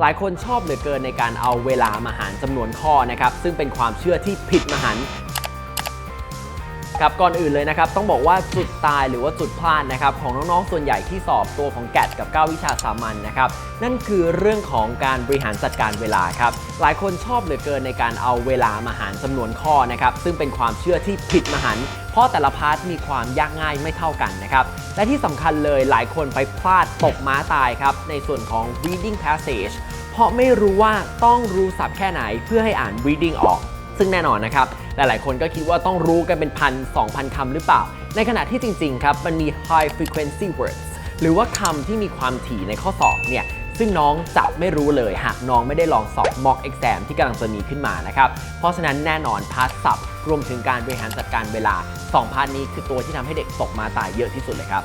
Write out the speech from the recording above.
หลายคนชอบเหลือเกินในการเอาเวลามาหารจำนวนข้อนะครับ ซึ่งเป็นความเชื่อที่ผิดมหัน ครับก่อนอื่นเลยนะครับต้องบอกว่าจุดตายหรือว่าจุดพลาดนะครับของน้องๆส่วนใหญ่ที่สอบตัวของแกดกับ9วิชาสามัญนะครับนั่นคือเรื่องของการบริหารจัดการเวลาครับหลายคนชอบเหลือเกินในการเอาเวลามาหารจำนวนข้อนะครับซึ่งเป็นความเชื่อที่ผิดมหันเพราะแต่ละพาร์ทมีความยากง่ายไม่เท่ากันนะครับและที่สำคัญเลยหลายคนไปพลาดตกม้าตายครับในส่วนของ reading passage เพราะไม่รู้ว่าต้องรู้ศัพท์แค่ไหนเพื่อให้อ่าน reading ออก ซึ่งแน่นอนนะครับ หลายๆคนก็คิดว่าต้องรู้กันเป็นพันสองพันคำหรือเปล่า ในขณะที่จริง ๆ ครับ มันมี high frequency words หรือว่าคำที่มีความถี่ในข้อสอบเนี่ยซึ่งน้องจะไม่รู้เลยหากน้องไม่ได้ลองสอบ mock exam ที่กำลังจะมีขึ้นมานะครับ เพราะฉะนั้นแน่นอนพาร์ทศัพท์รวมถึงการบริหารจัดการเวลา 2 พาร์ทนี้คือตัวที่ทำให้เด็กตกมาตายเยอะที่สุดเลยครับ